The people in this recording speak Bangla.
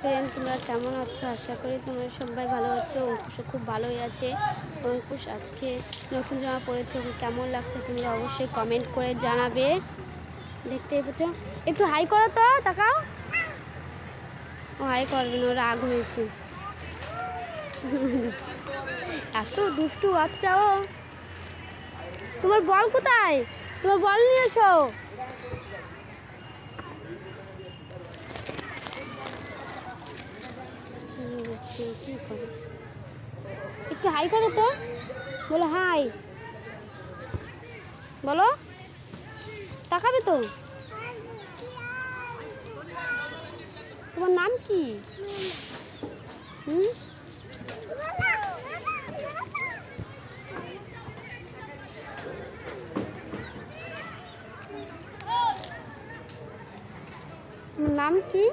ফ্রেন্ড তোমরা কেমন আছো? আশা করি তোমরা সবাই ভালো আছো অঙ্কুশও খুব ভালোই আছে। অঙ্কুশ আজকে নতুন জামা পরেছে, ওকে কেমন লাগছে তোমরা অবশ্যই কমেন্ট করে জানাবে। দেখতেই পাচ্ছ? একটু হাই করো তো, তাকাও। ও হাই করবে না ও রাগ হয়েছে। এত দুষ্টু বাচ্চা ও। তোমার বল কোথায়? তোমার বল নিয়ে এসো। কি করে একটু হাই করো তো। বলো হাই। বলো। তাকাবে তো। তোমার নাম কি? হুম? নাম কি?